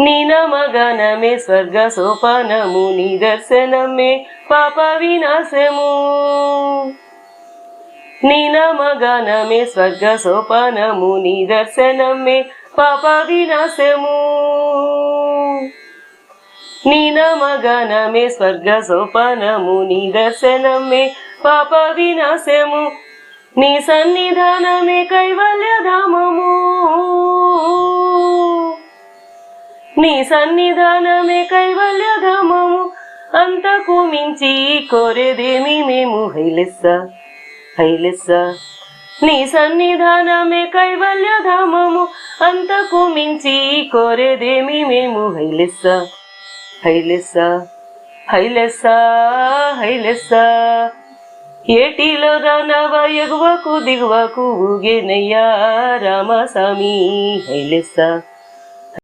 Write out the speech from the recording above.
నీ నమగనమే స్వర్గ సోపానము నిదర్శనమే పాప వినాశము. నీ నమగనమే స్వర్గ సోపానము నిదర్శనమే పాప వినాశము. నీ నమగనమే స్వర్గ సోపానము నిదర్శనమే పాప వినాశము. నీ సన్నిధానమే కైవల్యధామము. నీ సన్నిధానమే కైవల్యధామము. అంతకు మించి కోరేదేమి మేము. హైలెస్స హైలెస్స. నీ సన్నిధానమే కైవల్యధామము. అంతకు మించి కోరేదేమి మేము. హైలెస్స హైలెస్స హైలెస్స హైలెస్స. ఏటిలో రానవ ఎగువకు దిగువకు ఊగేనయ్యా రామస్వామి. హైలెస్స.